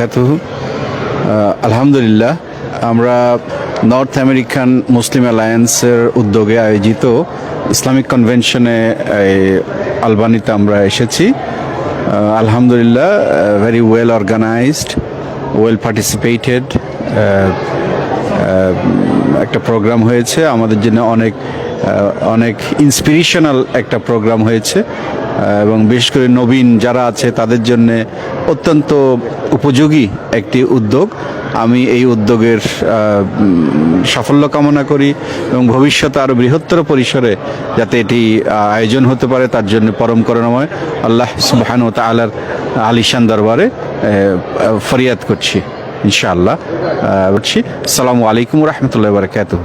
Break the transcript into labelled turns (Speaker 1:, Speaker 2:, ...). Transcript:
Speaker 1: বারাকাতুহু। আলহামদুলিল্লাহ, আমরা নর্থ আমেরিকান মুসলিম অ্যালায়েন্সের উদ্যোগে আয়োজিত ইসলামিক কনভেনশনে আলবানিতে আমরা এসেছি। আলহামদুলিল্লাহ very well organised well participated একটা প্রোগ্রাম হয়েছে। আমাদের জন্য অনেক অনেক ইন্সপিরেশনাল একটা প্রোগ্রাম হয়েছে। এবং বিশেষ করে নবীন যারা আছে, তাদের জন্য অত্যন্ত উপযোগী একটি উদ্যোগ। আমি এই উদ্যোগের সাফল্য কামনা করি এবং ভবিষ্যতে আরও বৃহত্তর পরিসরে যাতে এটি আয়োজন হতে পারে, তার জন্য পরম করুণাময়। আল্লাহ সুবহান ও তালার আলিশান দরবারে ফরিয়াদ করছি, ইনশাআল্লাহ। বলছি, আসসালামু আলাইকুম রহমতুল্লাহ বারকাতুহ।